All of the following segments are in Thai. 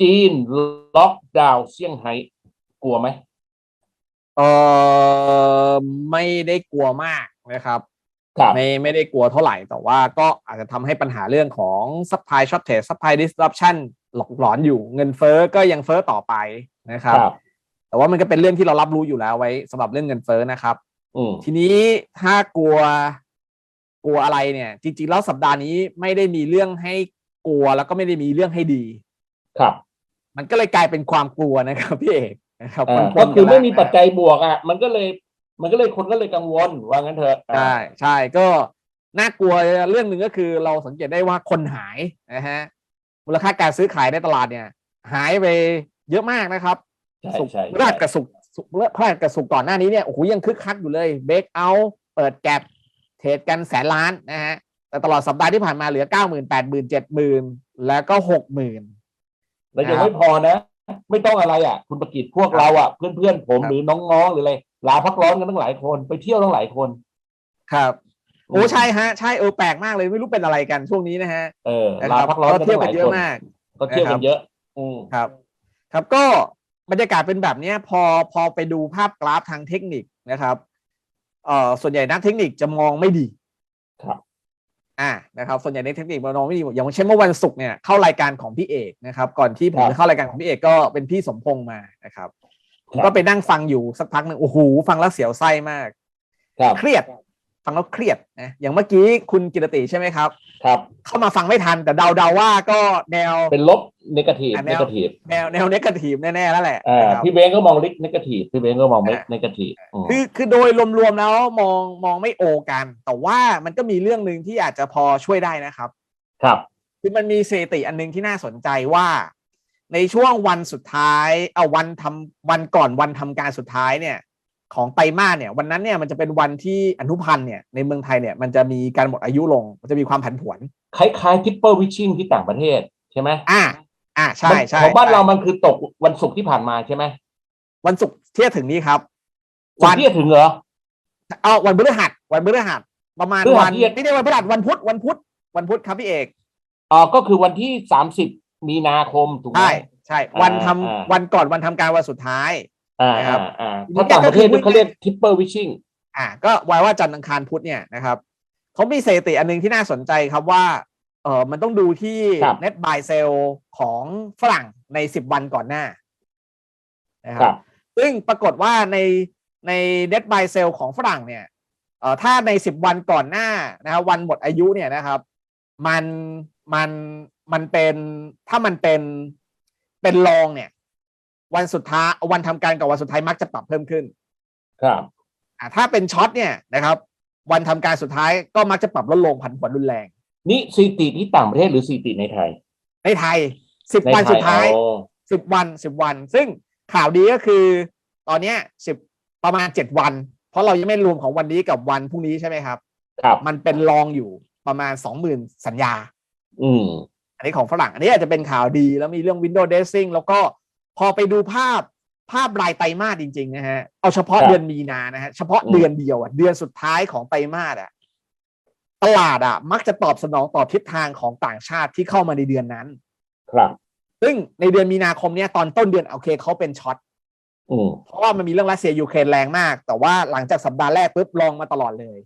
จีนล็อกดาวน์เซี่ยงไฮ้กลัวไหมเออไม่ได้กลัวมากนะครับครับ ไม่ไม่ได้กลัวเท่าไหร่แต่ว่าก็อาจจะทำให้ปัญหาเรื่องของ supply shortage supply disruption หลอกหลอนอยู่เงินเฟ้อก็ยังเฟ้อต่อไปนะครับครับแต่ว่ามันก็เป็นเรื่องที่เรารับรู้อยู่แล้วไว้สำหรับเรื่องเงินเฟ้อนะครับ อืม ทีนี้ถ้ากลัวกลัวอะไรเนี่ย จริงๆแล้วสัปดาห์นี้ไม่ได้มีเรื่องให้กลัวแล้วก็ไม่ได้มีเรื่องให้ดี ครับ มันก็เลยกลายเป็นความกลัวนะครับพี่เอกนะครับอ่าปก็นๆคือไม่มีนะปัจจัยบวกอะ มันก็เลย มันก็เลยคนก็เลยกังวลว่างั้นเถอะอ่า ใช่ใช่ก็น่ากลัวเรื่องหนึ่งก็คือเราสังเกตได้ว่าคนหายนะฮะมูลค่าการซื้อขายในตลาดเนี่ย หายไปเยอะมากนะครับใช่สุกใช่พฤหัสกับสุกร์สุกร์พฤหัสกับสุกร์ก่อนหน้านี้เนี่ยโอ้โหยังคึกคักอยู่เลยเบรกเอาเปิดแกลบเทรดกันแสนล้านนะฮะแต่ตลอดสัปดาห์ที่ผ่านมาเหลือเก้าหมื่นแปดหมื่นเจ็ดหมื่นแล้วก็หกหมื่น แล้วยังครับไม่พอนะ ไม่ต้องอะไรอะ คุณประกิตพวกเราอะเพื่อนๆผมครับหรือน้องๆหรืออะไรลาพักร้อนกันตั้งหลายคนไปเที่ยวตั้งหลายคน ครับโอ้ใช่ฮะใช่เออแปลกมากเลยไม่รู้เป็นอะไรกันช่วงนี้นะฮะเออนะลาครับพักร้อนก็กันเที่ยตั้วงหกัลานยเยอะคนมาก ก็เที่ยวนะครักับนเยอะอืมครับ ครับก็บรรยากาศเป็นแบบเนี้ยพอพอไปดูภาพกราฟทางเทคนิคนะครับเอ่อส่วนใหญ่นักเทคนิคจะมองไม่ดีครับ อ่านะครับส่วนใหญ่นักเทคนิคมองไม่ดีอย่างเช่นเมื่อวันศุกร์เนี่ยเข้ารายการของพี่เอกนะครับก่อนที่ผมครับจะเข้ารายการของพี่เอกก็เป็นพี่สมพงษ์มานะครับผมครับก็ไปนั่งฟังอยู่สักพักหนึ่งโอ้โหฟังแล้วเสียวไส้มากครับเครียด ฟังแล้วเครียดนะอย่างเมื่อกี้คุณกิรติใช่ไหมครับ ครับ เข้ามาฟังไม่ทันแต่เดาเดาๆว่าก็แนวเป็นลบนกาทีฟอะนแนวกาทีฟแนวแนวเนกาทีฟแน่ๆแล้วแหละอ่านะครับพี่เบงก็มองลิกนกาทีฟพี่เบงก็มองไม่อ่านกาทีฟอืมคือคือโดยรวมๆแล้วมองมองไม่โอกัน แต่ว่ามันก็มีเรื่องหนึ่งที่อาจจะพอช่วยได้นะครับ ครับคือมันมีสถิติอันหนึงที่น่าสนใจว่า ในช่วงวันสุดท้ายเอาวันทำวันก่อนวันทำการสุดท้ายเนี่ย ของไตรมาสเนี่ยวันนั้นเนี่ยมันจะเป็นวันที่อนุพันธ์เนี่ยในเมืองไทยเนี่ยมันจะมีการหมดอายุลง มันจะมีความผันผวน คล้ายๆทิปเปอร์วิชชิ่งที่ต่างประเทศใช่ไหมอ่าอ่าใช่มันใช่ของบ้านใช่เรามันคือตกวันศุกร์ที่ผ่านมาใช่ไหมวันศุกร์ที่จะถึงนี้ครับศุกร์ที่จะถึงเหรอเอาวันพฤหัสวันพฤหัสประมาณพฤหัวัสนที่จะไม่ได้วันพฤหัสวันพุธวันพุธวันพุธครับพี่เอกอ๋อก็คือวันที่สามสิบมีนาคมถูกไหมใช่ใช่วันทำอ่าวันก่อนวันทำการวันสุดท้าย อ่านะครับอ่าอ่าทีนี้ถ้าต่างประเทศก็คือนี่เขาเรียกทิปเปอร์วิชชิ่งอ่า ก็วายว่าจันทร์อังคารพุธเนี่ยนะครับเขามีสถิติอันหนึงที่น่าสนใจครับว่าเออมันต้องดูที่ net buy sell ของฝรั่งในสิบวันก่อนหน้านะคครัรับบซึ่งปรากฏว่าในใน net buy sell ของฝรั่งเนี่ยเอ่อถ้าในสิบวันก่อนหน้านะครับวันหมดอายุเนี่ยนะครับ มันมันมันเป็นถ้ามันเป็นเป็นรองเนี่ย วันสุดท้ายวันทำการกับวันสุดท้ายมักจะปรับเพิ่มขึ้น ครับอ่าถ้าเป็นช็อตเนี่ยนะครับ วันทำการสุดท้ายก็มักจะปรับลดลงผันผวนรุนแรง นี่สถิติที่ต่างประเทศหรือสถิติในไทย ในไทยสิบในวันไทสุยดท้ายอ๋อสิบวันสิบวัน ซึ่งข่าวดีก็คือ ตอนเนี้ยสิบประมาณเจ็ดวัน เพราะเรายังไม่รวมของวันนี้กับวันพรุ่งนี้ใช่ไหมครับครับ มันเป็นรองอยู่ประมาณสองหมื่นสัญญา อืมอันนี้ของฝรั่ง อันนี้อาจจะเป็นข่าวดีแล้วมีเรื่อง window dressing แล้วก็ พอไปดูภาพภาพรายไตรมาสจริง ๆ นะฮะ เอาเฉพาะครับเดือนมีนานะฮะ เฉพาะอืมเดือนเดียวอะเดือนสุดท้ายของไตรมาสอะตลาดอะ มักจะตอบสนองต่อทิศทางของต่างชาติที่เข้ามาในเดือนนั้น ครับ ซึ่งในเดือนมีนาคมเนี่ยตอนต้นเดือนโอเคเขาเป็นช็อตอืมเพราะว่ามันมีเรื่องรัสเซียยูเครนแรงมาก แต่ว่าหลังจากสัปดาห์แรกปุ๊บลองมาตลอดเลย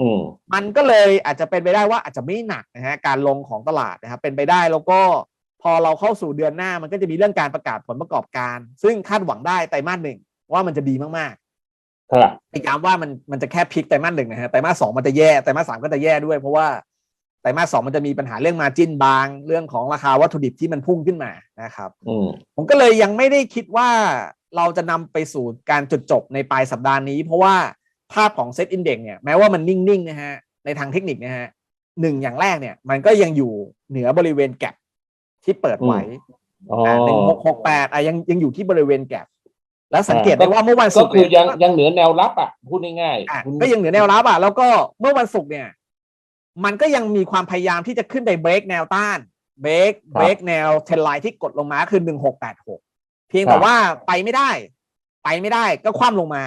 อืมมันก็เลยอาจจะเป็นไปได้ว่าอาจจะไม่หนักนะฮะการลงของตลาดนะครับเป็นไปได้แล้วก็ พอเราเข้าสู่เดือนหน้ามันก็จะมีเรื่องการประกาศผลประกอบการ ซึ่งคาดหวังได้ไตรมาสหนึ่งว่ามันจะดีมากครับๆไม่ย้ำว่ามันมันจะแค่พลิกไตรมาสหนึ่งนะฮะไตรมาสสองมันจะแย่ไตรมาสสามก็จะแย่ด้วย เพราะว่าไตรมาสสองมันจะมีปัญหาเรื่องมาจิ้นบาง เรื่องของราคาวัตถุดิบที่มันพุ่งขึ้นมานะครับอืมผมก็เลยยังไม่ได้คิดว่าเราจะนำไปสู่การจุดจบในปลายสัปดาห์นี้ เพราะว่าภาพของเซตอินเด็กเนี่ยแม้ว่ามันนิ่งๆนะฮะในทางเทคนิคนะฮะหนึ่งอย่างแรกเนี่ย มันก็ยังอยู่เหนือบริเวณแกลบ ที่เปิดไว้อ๋อหนึ่งหกหกแปดอะยังยังอยู่ที่บริเวณแกลบแล้วสังเกตอ่าได้ว่าเมื่อวันก็ศุกร์คือเนี่ยังยังเหนือแนวรับอะพูดง่ายอะๆคุณก็ยังเหนือแนวรับอะแล้วก็เมื่อวันศุกร์เนี่ย มันก็ยังมีความพยายามที่จะขึ้นไปเบรกแนวต้านเบรกเบรกแนวเทรนไลน์ที่กดลงมาคือหนึ่งหกแปดหกเพียงแต่ว่าไปไม่ได้ ไปไม่ได้ก็คว่ำลงมา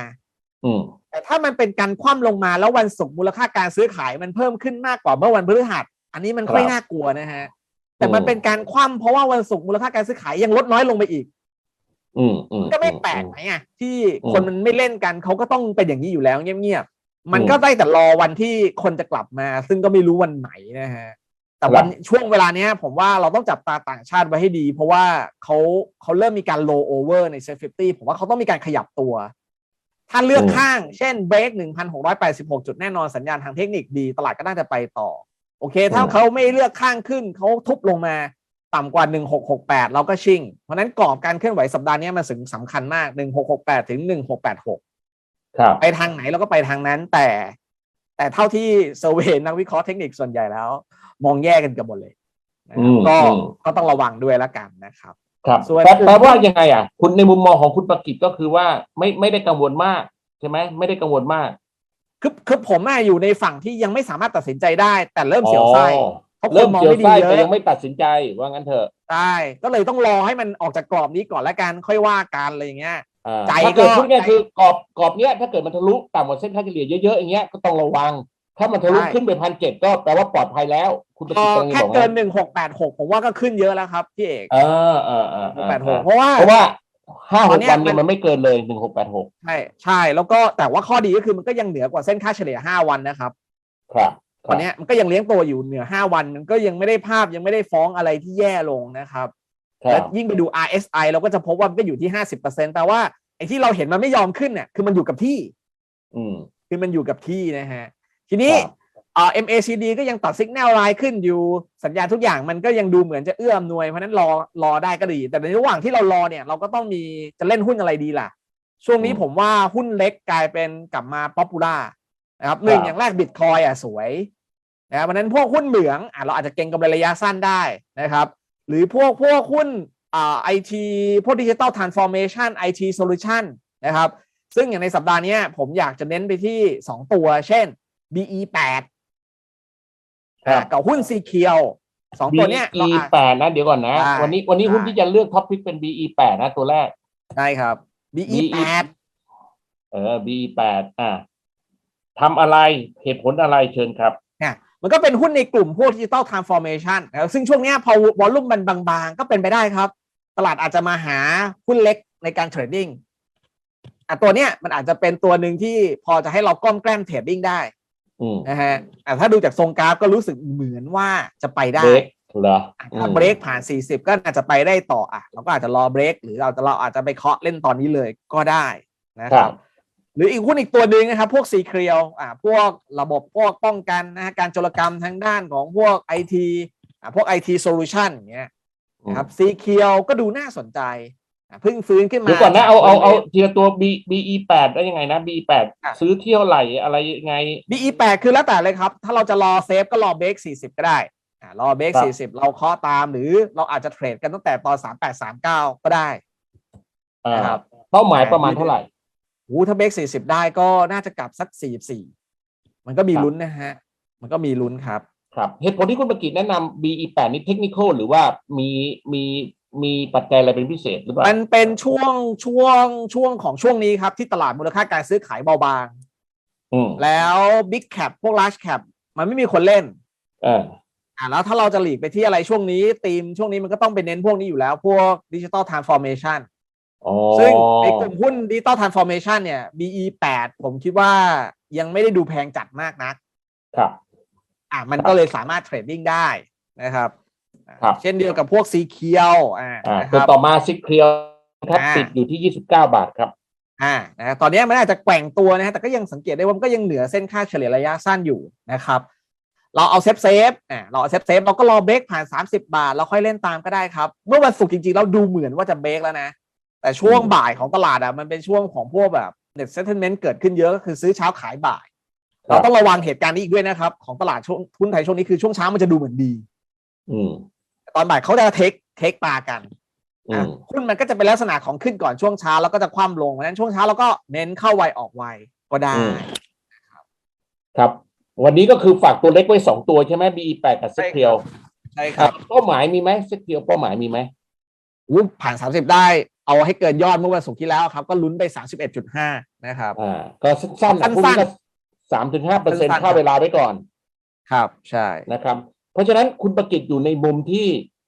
อืมแต่ถ้ามันเป็นการคว่ำลงมาแล้ววันศุกร์มูลค่าการซื้อขายมันเพิ่มขึ้นมากกว่าเมื่อวันพฤหัส อันนี้มันค่อยครับน่ากลัวนะฮะ แต่มันอืมเป็นการคว่ำเพราะว่าวันศุกร์มูลค่าการซื้อขายยังลดน้อยลงไปอีกอืมอืมก็ไม่แปลกไหมอะที่อืมคนมันไม่เล่นกันเขาก็ต้องเป็นอย่างนี้อยู่แล้ว เงียบๆมันอืมก็ได้แต่รอวันที่คนจะกลับมา ซึ่งก็ไม่รู้วันไหนนะฮะ แต่วันครับช่วงเวลาเนี้ย ผมว่าเราต้องจับตาต่างชาติไว้ให้ดี เพราะว่าเขาเขาเริ่มมีการ low over ใน safety ผมว่าเขาต้องมีการขยับตัว ถ้าเลือกข้าง เช่นเบรก1,686จุดแน่นอนสัญญาณทางเทคนิคดี ตลาดก็น่าจะไปต่อ โอเค ถ้าอืมเขาไม่เลือกข้างขึ้นเขาทุบลงมาต่ำกว่า 1668 เราก็ชิ่ง เพราะฉะนั้นกรอบการเคลื่อนไหวสัปดาห์นี้มันสึงสำคัญมาก 1668 ถึง 1686 ครับ ไปทางไหนเราก็ไปทางนั้น แต่ แต่เท่าที่เซอร์เวยนักวิเคราะห์เทคนิคส่วนใหญ่แล้ว มองแย่กันเกับหมดเลยนะคอืรับมก็อืมก็ต้องระวังด้วยละกันนะครับ ครับส่วนแปลแปลว่ายังไงอะ คุณในมุมมองของคุณประกิตก็คือว่าไม่ไม่ได้กังวลมาก ใช่ไหมไม่ได้กังวลมาก คือคือผมอะอยู่ในฝั่งที่ยังไม่สามารถตัดสินใจได้ แต่เริ่มเสียวไส้อ๋อเพราะคเริ่นมมองเสียวไม่ดีไส้เยแต่ยัอะงไม่ตัดสินใจว่างั้นเถอะใช่ก็เลยต้องรอให้มันออกจากกรอบนี้ก่อนละกันค่อยว่ากันอะไรอย่างเงี้ย อ่าใจถ้าเกิดก็ พูดง่ายๆคือกรอบกรอบเนี้ยถ้าเกิดมันทะลุต่ำกว่าเส้นค่าเฉลี่ยเยอะๆอย่างเงี้ยก็ต้องระวัง ถ้ามันทะลุใช่ขึ้นไปพันเจ็ดก็แปลว่าปลอดภัยแล้ว คุณประพกิอตกำลังจะแค่บอกเกิว่านหนึ่งหกแปดหกผมว่าก็ขึ้นเยอะแล้วครับพี่เอกอ่าอ่าอ่าหกอ่าแปดหกเพราะว่าเพราะว่า ห้าตหอนกเนี้ยวันเนี่ยมันมันไม่เกินเลยหนึ่งหกแปดหกใช่ใช่แล้วก็แต่ว่าข้อดีก็คือมันก็ยังเหนือกว่าเส้นค่าเฉลี่ยห้าวันนะครับ ครับตอนเนี้ยมันก็ยังเลี้ยงตัวอยู่เหนือห้าวันมันก็ยังไม่ได้ภาพยังไม่ได้ฟ้องอะไรที่แย่ลงนะครับ ครัและบยิ่งไปดู RSI เราก็จะพบว่ามันก็อยู่ที่ห้าสิบเปอร์เซ็นต์แปลว่าไอ้ที่เราเห็นมันไม่ยอมขึ้นเนี่ยคือมันอยู่กับที่ อืม คือมันอยู่กับที่นะฮะ ทีนี้ครับเอ่อ MACD ก็ยังตัดสัญญาณไลน์ขึ้นอยู่สัญญาณทุกอย่างมันก็ยังดูเหมือนจะเอื้ออำนวยเพราะฉะนั้นรอรอได้ก็ดี แต่ในระหว่างที่เรารอเนี่ยเราก็ต้องมีจะเล่นหุ้นอะไรดีล่ะ ช่วงนี้อืมผมว่าหุ้นเล็กกลายเป็นกลับมาป๊อปปูล่านะครับหนึ่งครับอย่างแรกบิตคอยอะสวยนะครับเพราะฉะนั้นพวกหุ้นเหมืองอะเราอาจจะเก็งกำไรระยะสั้นได้นะครับ หรือพวกพวกหุ้นอ่าไอทีพวกดิจิตอลทรานส์ฟอร์เมชันไอทีโซลูชันนะครับ ซึ่งอย่างในสัปดาห์เนี้ยผมอยากจะเน้นไปที่ 2 ตัว เช่น BE8 ครับกับหุ้นซีเคียวสองตัวเนี้ยเรา BE อาจแปดนะเดี๋ยวก่อนนะ ได้วันนี้วันนี้ได้ หุ้นที่จะเลือกท็อปพิกเป็น BE แปดนะตัวแรกได้ครับ BE8 เออ BE แปดอ่าทำอะไรเหตุผลอะไรเชิญครับ เนี่ยมันก็เป็นหุ้นในกลุ่มพวกดิจิตอลทรานส์ฟอร์เมชันนะครับซึ่งช่วงเนี้ยพอวอลลุ่มมันบางๆ ก็เป็นไปได้ครับ ตลาดอาจจะมาหาหุ้นเล็กในการเทรดดิ้งอะตัวเนี้ยมันอาจจะเป็นตัวหนึ่งที่พอจะให้เราก้อมแกล้มเทรดดิ้งได้อืม นะฮะอะถ้าดูจากทรงกราฟก็รู้สึกเหมือนว่าจะไปได้เบรกเหรออะถ้าเบรกผ่าน 40 ก็อาจจะไปได้ต่ออะเราก็อาจจะรอเบรกหรือเราจะเราอาจจะไปเคาะเล่นตอนนี้เลยก็ได้นะคครัรับบหรืออีกหุ้นอีกตัวหนึ่งนะครับ พวกซีเครียลอ่าพวกระบบพวกป้องกันนะฮะการโจรกรรมทางด้านของพวกไอทีอ่าพวกไอทีโซลูชันอย่างเงี้ยนะครับซีเคียวก็ดูน่าสนใจอะ เพิ่งฟื้นขึ้นมาเดี๋ยวก่อนนะเอาเอาเอาจากทีละตัว B BE แปดได้ยังไงนะ BE แปดอะซื้อเที่ยวไหลอะไรยังไง BE8 คือแล้วแต่เลยครับ ถ้าเราจะรอเซฟก็รอเบรก40ก็ได้อ่ารอเบรกครับ40เราเคาะตามหรือเราอาจจะเทรดกันตั้งแต่ตอน3839ก็ได้อ่านะครับเป้าหมายประมาณเท่าไหร่โอ้ถ้าเบรก40ได้ก็น่าจะกลับสัก44มันก็มีครับลุ้นนะฮะ มันก็มีลุ้นครับ ครับเหตุผลที่คุณประกิตแนะนำ BE แปดนี่เทคนิคหรือว่ามีมี มีปัจจัยอะไรเป็นพิเศษหรือเปล่า มันเป็นช่วงช่วงช่วงของช่วงนี้ครับ ที่ตลาดมูลค่าการซื้อขายเบาบางอืมแล้ว Big Cap พวก Large Cap มันไม่มีคนเล่นอ่าอ่าแล้วถ้าเราจะหลีกไปที่อะไรช่วงนี้ธีมช่วงนี้มันก็ต้องไปเน้นพวกนี้อยู่แล้ว พวกดิจิ t a ลทรานส์ฟอร์เมชันอ๋อซึ่งในกลุ่มหุ้นดิจิ t a ลทรานส์ฟอร์เมชันเนี่ย BE8 ผมคิดว่ายังไม่ได้ดูแพงจัดมากนัก ครับ อ่ามันก็เลยสามารถเทรดดิ้งได้นะครับอ่าครับ เช่นเดียวกับพวกซีเคียวอ่าอ่านะคตัวรับต่อมาซิเคลียครับอ่าติดอยู่ที่ยี่สิบเก้าบาทครับอ่านะตอนนี้มันอาจจะแกว่งตัวนะฮะแต่ก็ยังสังเกตได้ว่ามันก็ยังเหนือเส้นค่าเฉลี่ยระยะสั้นอยู่นะครับ เราเอาเซฟเซฟอ่าเราเอาเซฟเซฟเราก็รอเบรกผ่าน 30 บาท เราค่อยเล่นตามก็ได้ครับ เมื่อวันศุกร์จริงๆ เราดูเหมือนว่าจะเบรกแล้วนะ แต่ช่วงอืมบ่ายของตลาดอะมันเป็นช่วงของพวกแบบเน็ตเซ t เ e เมนต์เกิดขึ้นเยอะก็คือซื้อเช้าขายบ่ายคเรารับต้องระวังเหตุการณ์นี้อีกด้วยนะครับ ของตลาดช่วงหุ้นไทยช่วงนี้คือช่วงเช้ามันจะดูเหมือนดี อืม ตอนบ่ายเขาจะเทคเทคปลากันอือะมหุ้นมันก็จะเป็นลักษณะของขึ้นก่อนช่วงเช้าแล้วก็จะคว่ำลงเพราะฉะนั้นช่วงเช้าเราก็เน้นเข้าไวออกไวก็ได้อืมครับ วันนี้ก็คือฝากตัวเล็กไว้สองตัวใช่ไหม BE แปดกับซิเคลียใช่คครัรับบเป้าหมายมีไหมซิเคลียเป้าหมายมีไหมอู้ผ่าน30ได้ เอาให้เกินยอดเมื่อวันศุกร์ที่แล้วครับ ก็ลุ้นไป31.5นะครับอ่าก็สั้นๆนะพวกสั้นี้นก็สามถึงห้าเปอร์เซ็นต์สั้นๆค่าเวลาไว้ก่อน ครับใช่นะครับ เพราะฉะนั้นคุณประกิตอยู่ในมุมที่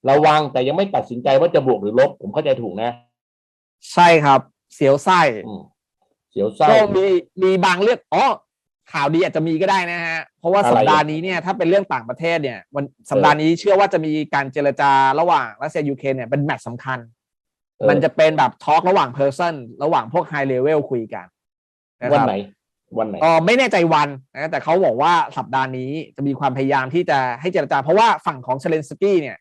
ระวังแต่ยังไม่ตัดสินใจว่าจะบวกหรือลบ ผมเข้าใจถูกนะ ใช่ครับ เสียวไส้อืมเสียวไส้ก็มีมีบางเรื่องอ๋อข่าวดีอาจจะมีก็ได้นะฮะ เพราะว่าอะไรสัปดาห์นี้เนี่ยถ้าเป็นเรื่องต่างประเทศเนี่ย วันสัปดาห์นี้เชื่อว่าจะมีการเจรจาระหว่างรัสเซียยูเครนเนี่ยเป็นแมตช์สำคัญเออมันจะเป็นแบบทอล์กระหว่างเพอร์ซันระหว่างพวกไฮเลเวลคุยกันนะวันครับไหน วันไหนเออไม่แน่ใจวันนะแต่เขาบอกว่าสัปดาห์นี้จะมีความพยายามที่จะให้เจรจา เพราะว่าฝั่งของเซเลนสกี้เนี่ย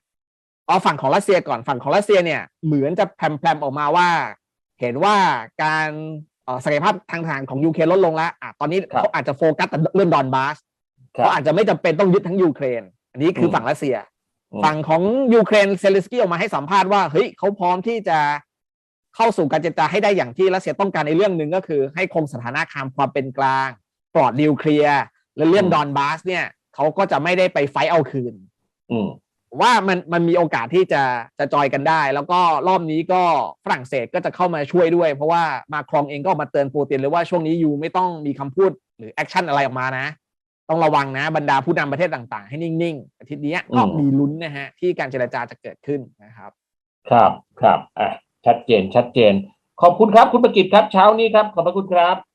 เอาฝั่งของรัสเซียก่อนฝั่งของรัสเซียเนี่ยเหมือนจะแพรมๆออกมาว่า เห็นว่าการเอ่อศักยภาพทางทหารของยูเครนลดลงแล้วอะตอนนี้ครับเขาอาจจะโฟกัสแต่เรื่องดอนบาสครัเขาบอาจจะไม่จำเป็นต้องยึดทั้งยูเครน อันนี้คืออมฝั่งรัสเซียอืมฝั่งของยูเครนเซเลนสกี้ออกมาให้สัมภาษณ์ว่าเฮ้ยเขาพร้อมที่จะ เข้าสู่การเจรจาให้ได้อย่างที่รัสเซียต้องการในเรื่องหนึ่งก็คือ ให้คงสถานะคามความเป็นกลาง ปลอดนิวเคลียร์และเรื่องอืมดอนบาสเนี่ยเขาก็จะไม่ได้ไปไฟท์เอาคืนอืมว่ามันมันมีโอกาสที่จะจะจอยกันได้ แล้วก็รอบนี้ก็ฝรั่งเศสก็จะเข้ามาช่วยด้วย เพราะว่ามาครองเองก็ออกมาเตือนปูตินเลยว่าช่วงนี้ยูไม่ต้องมีคำพูดหรือแอคชั่นอะไรออกมานะ ต้องระวังนะบรรดาผู้นำประเทศต่างๆ ให้นิ่งๆอาทิตย์เนี้ยก็อืมมีลุ้นนะฮะที่การเจรจาจะเกิดขึ้นนะครับ ครับครับอะ ชัดเจนชัดเจน ขอบคุณครับคุณประกิตครับเช้านี้ครับ ขอบพระคุณครับ